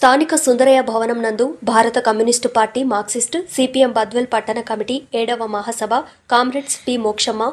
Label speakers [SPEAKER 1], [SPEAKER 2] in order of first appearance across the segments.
[SPEAKER 1] స్థానిక సుందరయ్య భవనం నందు భారత communist party Marxist CPM Badvel పట్టణ కమిటీ ఏడవ మహాసభ comrades T Mokshamma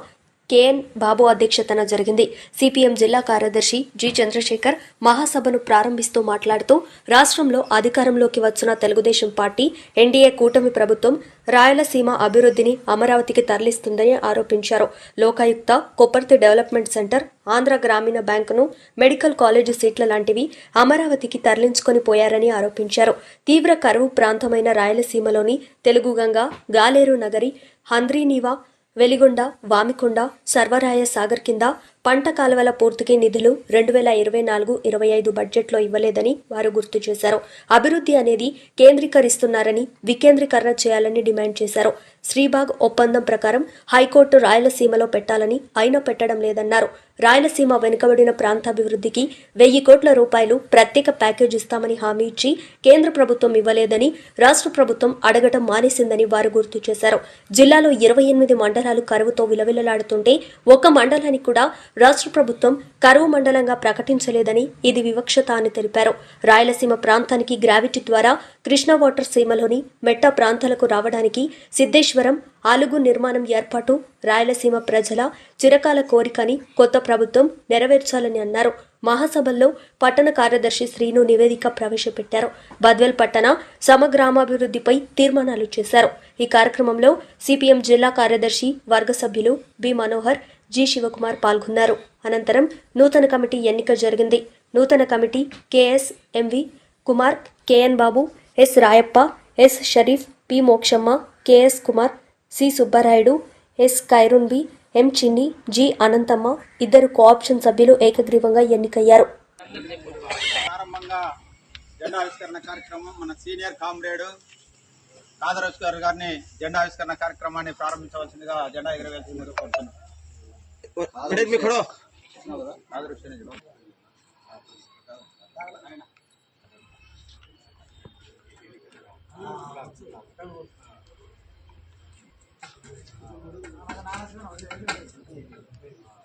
[SPEAKER 1] K N Babu అధ్యక్షతన జరిగింది. సిపిఎం జిల్లా కార్యదర్శి జి చంద్రశేఖర్ మహాసభను ప్రారంభిస్తూ మాట్లాడుతూ రాష్ట్రంలో అధికారంలోకి వచ్చిన తెలుగుదేశం పార్టీ ఎన్డీఏ కూటమి ప్రభుత్వం రాయలసీమ అభివృద్ధిని అమరావతికి తరలిస్తుందని ఆరోపించారు. లోకాయుక్త కొప్పర్తి డెవలప్మెంట్ సెంటర్ ఆంధ్ర గ్రామీణ బ్యాంకును మెడికల్ కాలేజీ సీట్ల లాంటివి అమరావతికి తరలించుకొని పోయారని ఆరోపించారు. తీవ్ర కరువు ప్రాంతమైన రాయలసీమలోని తెలుగుగంగ గాలేరు నగరి హంద్రీనీవా వెలిగొండ వామికొండ సర్వరాయ సాగర్ కింద పంట కాలువల పూర్తికి నిధులు రెండు వేల ఇరవై నాలుగు ఇరవై ఐదు బడ్జెట్లో ఇవ్వలేదని వారు గుర్తు చేశారు. అభివృద్ధి అనేది కేంద్రీకరిస్తున్నారని వికేంద్రీకరణ చేయాలని డిమాండ్ చేశారు. శ్రీబాగ్ ఒప్పందం ప్రకారం హైకోర్టు రాయలసీమలో పెట్టాలని అయినా పెట్టడం లేదన్నారు. రాయలసీమ వెనుకబడిన ప్రాంతాభివృద్ధికి వెయ్యి కోట్ల రూపాయలు ప్రత్యేక ప్యాకేజ్ ఇస్తామని హామీ ఇచ్చి కేంద్ర ప్రభుత్వం ఇవ్వలేదని రాష్ట్ర ప్రభుత్వం అడగటం మానేసిందని వారు గుర్తు చేశారు. జిల్లాలో ఇరవై ఎనిమిది మండలాలు కరువుతో విలవిలలాడుతుంటే ఒక మండలానికి కూడా రాష్ట్ర ప్రభుత్వం కరువు మండలంగా ప్రకటించలేదని ఇది వివక్షత అని తెలిపారు. రాయలసీమ ప్రాంతానికి గ్రావిటీ ద్వారా కృష్ణా వాటర్ సీమలోని మెట్ట ప్రాంతాలకు రావడానికి సిద్ధేశ్వరం ఆలుగు నిర్మాణం ఏర్పాటు రాయలసీమ ప్రజల చిరకాల కోరికని కొత్త ప్రభుత్వం నెరవేర్చాలని అన్నారు. మహాసభల్లో పట్టణ కార్యదర్శి శ్రీను నివేదిక ప్రవేశపెట్టారు. బద్వెల్ పట్టణ సమగ్రామాభివృద్ధిపై తీర్మానాలు చేశారు. ఈ కార్యక్రమంలో సిపిఎం జిల్లా కార్యదర్శి వర్గ సభ్యులు బి మనోహర్ జి శివకుమార్ పాల్గొన్నారు. అనంతరం నూతన కమిటీ ఎన్నిక జరిగింది. నూతన committee KS MV Kumar KN Babu S Rayappa S Sharif P Mokshamma KS Kumar C Subbarayudu S Khairun Bi M Chinni G Anantamma ఇద్దరు కోఆప్షన్ సభ్యులు ఏకగ్రీవంగా ఎన్నికయ్యారు.
[SPEAKER 2] జెండా ఆవిష్కరణ కార్యక్రమం మన సీనియర్ కామ్రేడ్ కాదరాజ్ గారు గారిని జెండా ఆవిష్కరణ కార్యక్రమాన్ని ప్రారంభించవలసిందిగా జెండా ఎగరవేసిందిగా కోరుతున్నాను में खड़ो।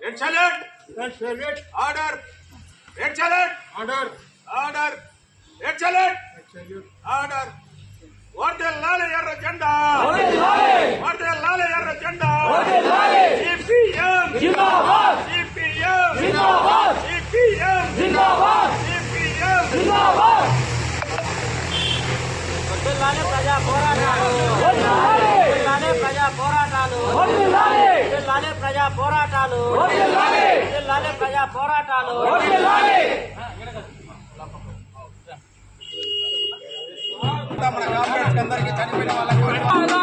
[SPEAKER 3] Red salute order red order order order Order. వర్దెల్లాలి ఎర్ర జెండా వర్దెల్లాలి ఎర్ర జెండా సిపిఎం జిందాబాద్ సిపిఎం జిందాబాద్ సిపిఎం జిందాబాద్ సిపిఎం జిందాబాద్
[SPEAKER 4] జిల్లానే ప్రజా పోరాటాలు జిల్లానే ప్రజా పోరాటాలు జిల్లానే ప్రజా పోరాటాలు జిల్లానే ప్రజా పోరాటాలు
[SPEAKER 2] మన కామ్రేడ్స్ అందరికీ చనిపోయిన వాళ్ళకి
[SPEAKER 5] మనగండం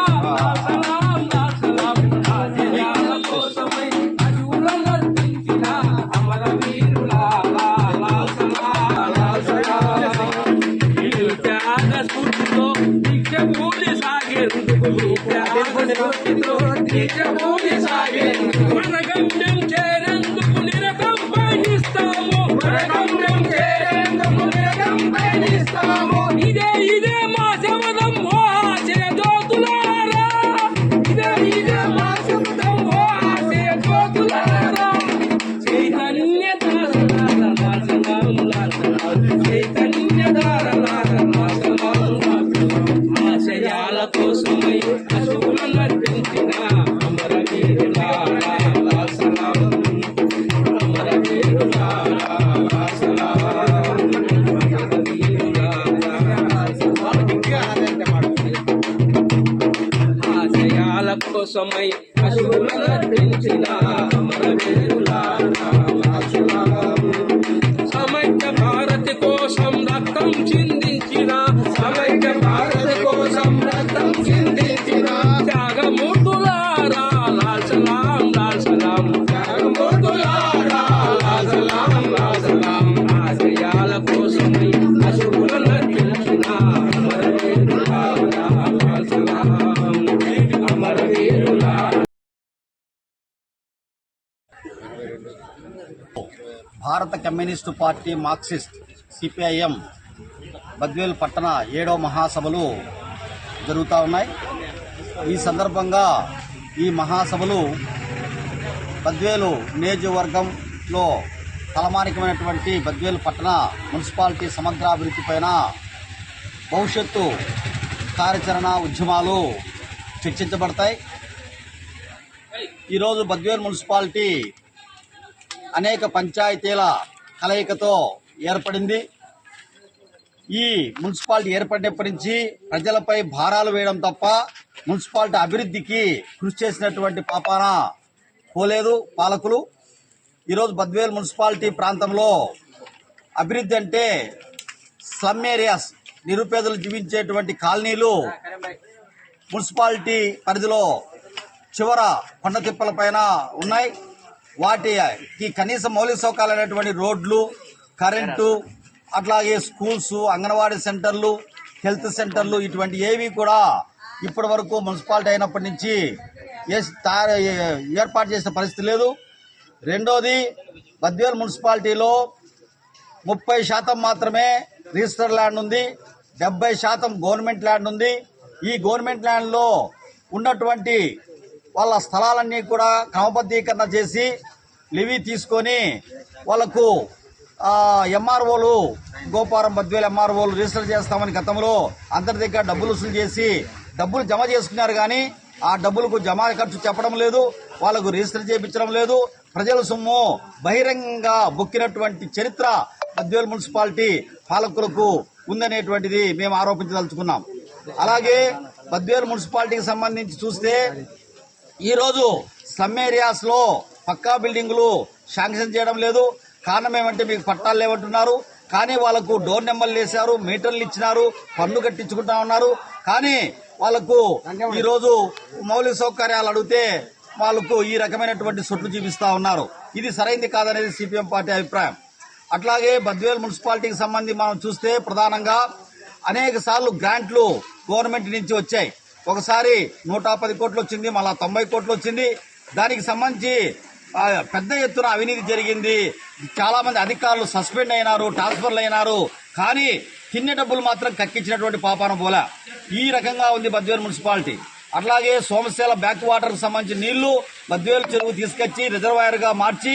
[SPEAKER 5] সময়
[SPEAKER 2] Bharata communist party Marxist CPIM Badvel పట్టణ ఏడో మహాసభలు జరుగుతూ ఉన్నాయి. ఈ సందర్భంగా ఈ మహాసభలు బద్వేలు నియోజకవర్గంలో తలమానికమైనటువంటి బద్వేలు పట్టణ మున్సిపాలిటీ సమగ్రాభివృద్ధి పైన భవిష్యత్తు కార్యాచరణ ఉద్యమాలు చర్చించబడతాయి. ఈరోజు బద్వేల్ మున్సిపాలిటీ అనేక పంచాయతీల కలయికతో ఏర్పడింది. ఈ మున్సిపాలిటీ ఏర్పడినప్పటి నుంచి ప్రజలపై భారాలు వేయడం తప్ప మున్సిపాలిటీ అభివృద్ధికి కృషి చేసినటువంటి పాపాన పోలేదు పాలకులు. ఈరోజు బద్వేల్ మున్సిపాలిటీ ప్రాంతంలో అభివృద్ధి అంటే స్లమ్ ఏరియాస్ నిరుపేదలు జీవించేటువంటి కాలనీలు మున్సిపాలిటీ పరిధిలో చివర కొండ తిప్పల పైన ఉన్నాయి. వాటికి కనీస మౌలిక సౌకర్యాలైనటువంటి రోడ్లు కరెంటు అట్లాగే స్కూల్స్ అంగన్వాడీ సెంటర్లు హెల్త్ సెంటర్లు ఇటువంటి ఏవి కూడా ఇప్పటి వరకు మున్సిపాలిటీ అయినప్పటి నుంచి తయారు ఏర్పాటు చేసిన పరిస్థితి లేదు. రెండోది బద్వేల్ మున్సిపాలిటీలో ముప్పై శాతం మాత్రమే రిజిస్టర్ ల్యాండ్ ఉంది. డెబ్బై శాతం గవర్నమెంట్ ల్యాండ్ ఉంది. ఈ గవర్నమెంట్ ల్యాండ్లో ఉన్నటువంటి వాళ్ళ స్థలాలన్నీ కూడా క్రమబద్ధీకరణ చేసి లివి తీసుకొని వాళ్ళకు ఎంఆర్ఓలు గోపారం బద్వేలు ఎంఆర్ఓలు రిజిస్టర్ చేస్తామని గతంలో అందరి దగ్గర డబ్బులు వసూలు చేసి డబ్బులు జమ చేసుకున్నారు కానీ ఆ డబ్బులకు జమ ఖర్చు చెప్పడం లేదు వాళ్ళకు రిజిస్టర్ చేయించడం లేదు. ప్రజల సొమ్ము బహిరంగంగా బొక్కినటువంటి చరిత్ర బద్వేలు మున్సిపాలిటీ పాలకులకు ఉందనేటువంటిది మేము ఆరోపించదలుచుకున్నాం. అలాగే బద్వేలు మున్సిపాలిటీకి సంబంధించి చూస్తే ఈరోజు సమ్ ఏరియాస్లో పక్కా బిల్డింగులు శాంక్షన్ చేయడం లేదు. కారణం ఏమంటే మీకు పట్టాలు లేవంటున్నారు. కానీ వాళ్ళకు డోర్ నెంబర్లు వేశారు మీటర్లు ఇచ్చినారు పన్ను కట్టించుకుంటా ఉన్నారు. కానీ వాళ్ళకు ఈరోజు మౌలిక సౌకర్యాలు అడిగితే వాళ్ళకు ఈ రకమైనటువంటి సొట్లు చూపిస్తా ఉన్నారు. ఇది సరైంది కాదనేది సిపిఎం పార్టీ అభిప్రాయం. అట్లాగే బద్వేల్ మున్సిపాలిటీకి సంబంధించి మనం చూస్తే ప్రధానంగా అనేక సార్లు గ్రాంట్లు గవర్నమెంట్ నుంచి వచ్చాయి. ఒకసారి నూట పది కోట్లు వచ్చింది మళ్ళా తొంభై కోట్లు వచ్చింది. దానికి సంబంధించి పెద్ద ఎత్తున అవినీతి జరిగింది. చాలామంది అధికారులు సస్పెండ్ అయినారు ట్రాన్స్ఫర్లు అయినారు. కానీ తిన్న డబ్బులు మాత్రం కక్కించినటువంటి పాపాన పోల ఈ రకంగా ఉంది బద్వేలు మున్సిపాలిటీ. అట్లాగే సోమశీల బ్యాక్ వాటర్కు సంబంధించిన నీళ్ళు బద్వేలు చెరువు తీసుకొచ్చి రిజర్వాయర్గా మార్చి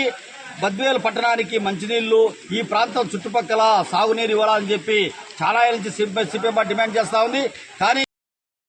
[SPEAKER 2] బద్వేలు పట్టణానికి మంచినీళ్ళు ఈ ప్రాంతం చుట్టుపక్కల సాగునీరు ఇవ్వాలని చెప్పి చాలా నుంచి సిపిఎం డిమాండ్ చేస్తా ఉంది. కానీ